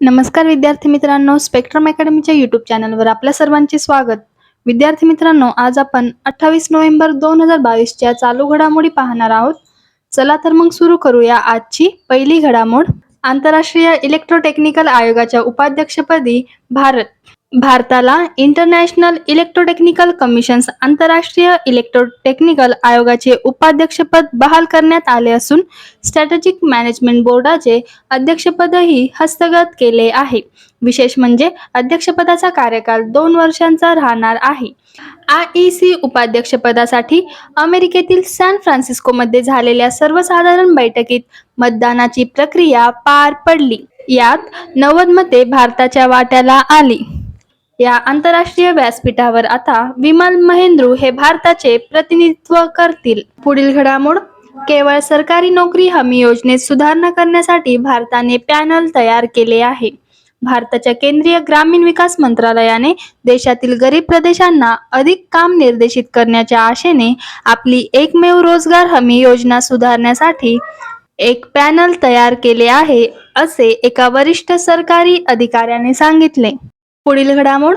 नमस्कार विद्यार्थी मित्रांनो स्पेक्ट्रम अकॅडमीच्या युट्यूब चॅनलवर आपल्या सर्वांचे स्वागत. विद्यार्थी मित्रांनो आज आपण अठ्ठावीस नोव्हेंबर दोन हजार बावीसच्या चालू घडामोडी पाहणार आहोत. चला तर मग सुरू करूया आजची पहिली घडामोड. आंतरराष्ट्रीय इलेक्ट्रोटेक्निकल आयोगाच्या उपाध्यक्षपदी भारत. भारताला इंटरनॅशनल इलेक्ट्रोटेक्निकल कमिशन्स आंतरराष्ट्रीय इलेक्ट्रोटेक्निकल आयोगाचे उपाध्यक्षपद बहाल करण्यात आले असून स्ट्रॅटेजिक मॅनेजमेंट बोर्डाचे अध्यक्षपदही हस्तगत केले आहे. विशेष म्हणजे अध्यक्षपदाचा कार्यकाल दोन वर्षांचा राहणार आहे. आय ई सी उपाध्यक्षपदासाठी अमेरिकेतील सॅन फ्रान्सिस्कोमध्ये झालेल्या सर्वसाधारण बैठकीत मतदानाची प्रक्रिया पार पडली. यात नव्वद मते भारताच्या वाट्याला आली. या आंतरराष्ट्रीय व्यासपीठावर आता विमल महेंद्रू हे भारताचे प्रतिनिधित्व करतील. पुढील घडामोड केवळ सरकारी नोकरी हमी योजनेत सुधारणा करण्यासाठी भारताने पॅनल तयार केले आहे. भारताच्या केंद्रीय ग्रामीण विकास मंत्रालयाने देशातील गरीब प्रदेशांना अधिक काम निर्देशित करण्याच्या आशेने आपली एकमेव रोजगार हमी योजना सुधारण्यासाठी एक पॅनल तयार केले आहे असे एका वरिष्ठ सरकारी अधिकाऱ्याने सांगितले. पुढील घडामोड.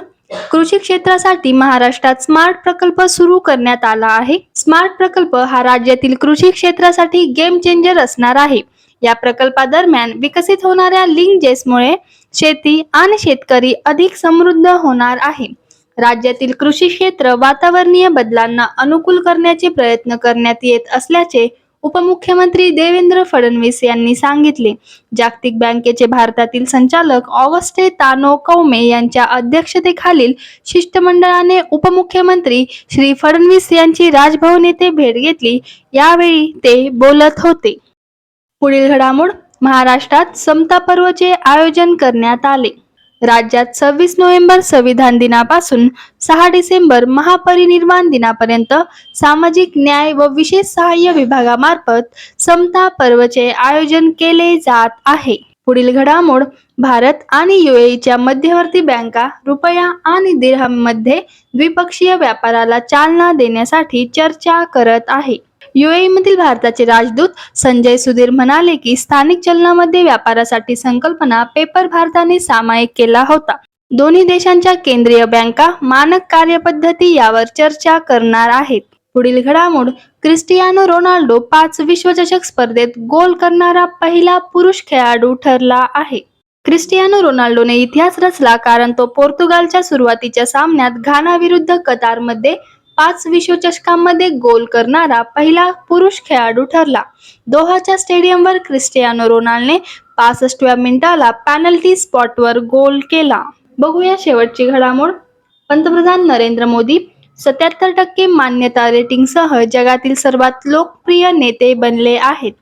कृषी क्षेत्रासाठी महाराष्ट्रात स्मार्ट प्रकल्प सुरू करण्यात आला आहे. स्मार्ट प्रकल्प हा राज्यातील कृषी क्षेत्रासाठी गेम चेंजर असणार आहे. या प्रकल्पादरम्यान विकसित होणाऱ्या लिंकेजेसमुळे शेती आणि शेतकरी अधिक समृद्ध होणार आहे. राज्यातील कृषी क्षेत्र वातावरणीय बदलांना अनुकूल करण्याचे प्रयत्न करण्यात येत असल्याचे उपमुख्यमंत्री देवेंद्र फडणवीस यांनी सांगितले जागतिक बँकेचे भारतातील संचालक ऑगस्टे तानो कौमे यांच्या अध्यक्षतेखालील शिष्टमंडळाने उपमुख्यमंत्री श्री फडणवीस यांची राजभवन येथे भेट घेतली यावेळी ते बोलत होते. पुढील घडामोड महाराष्ट्रात समता पर्वचे आयोजन करण्यात आले. राज्यात सव्वीस नोव्हेंबर संविधान दिनापासून सहा डिसेंबर महापरिनिर्वाण दिनापर्यंत सामाजिक न्याय व विशेष सहाय्य विभागामार्फत समता पर्वचे आयोजन केले जात आहे. पुढील घडामोड भारत आणि युएईच्या मध्यवर्ती बँका रुपया आणि दिरहममध्ये द्विपक्षीय व्यापाराला चालना देण्यासाठी चर्चा करत आहे. UAE मधील भारताचे राजदूत संजय सुधीर म्हणाले की स्थानिक चलनामध्ये व्यापारासाठी संकल्पना पेपर भारताने सामायिक केला होता. दोन्ही देशांच्या केंद्रीय बँका मानक कार्यपद्धती यावर चर्चा करणार आहेत. पुढील घडामोड क्रिस्टियानो रोनाल्डो पाच विश्वचषक स्पर्धेत गोल करणारा पहिला पुरुष खेळाडू ठरला आहे. क्रिस्टियानो रोनाल्डोने इतिहास रचला कारण तो पोर्तुगालच्या सुरुवातीच्या सामन्यात घानाविरुद्ध कतारमध्ये पाच विश्वचषकांमध्ये गोल करणारा पहिला पुरुष खेळाडू ठरला. दोहाच्या स्टेडियमवर क्रिस्टियानो रोनाल्डने पासष्टव्या मिनिटाला पॅनल्टी स्पॉटवर गोल केला. बघूया शेवटची घडामोड. पंतप्रधान नरेंद्र मोदी सत्याहत्तर टक्के मान्यता रेटिंगसह जगातील सर्वात लोकप्रिय नेते बनले आहेत.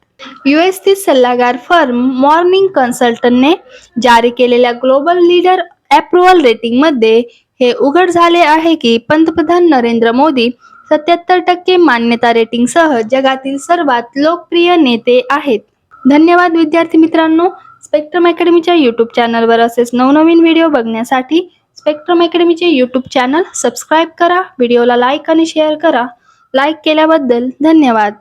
युएसची सल्लागार फर्म मॉर्निंग कन्सल्टंटने जारी केलेल्या ग्लोबल लीडर अप्रुव्हल रेटिंगमध्ये हे उघड झाले आहे की पंतप्रधान नरेंद्र मोदी सत्याहत्तर टक्के मान्यता रेटिंगसह जगातील सर्वात लोकप्रिय नेते आहेत. धन्यवाद विद्यार्थी मित्रांनो. स्पेक्ट्रम अकॅडमीच्या यूट्यूब चॅनलवर असेच नवनवीन व्हिडिओ बघण्यासाठी स्पेक्ट्रम अकॅडमीचे यूट्यूब चॅनल सबस्क्राईब करा व्हिडिओला लाईक आणि शेअर करा. लाईक केल्याबद्दल धन्यवाद.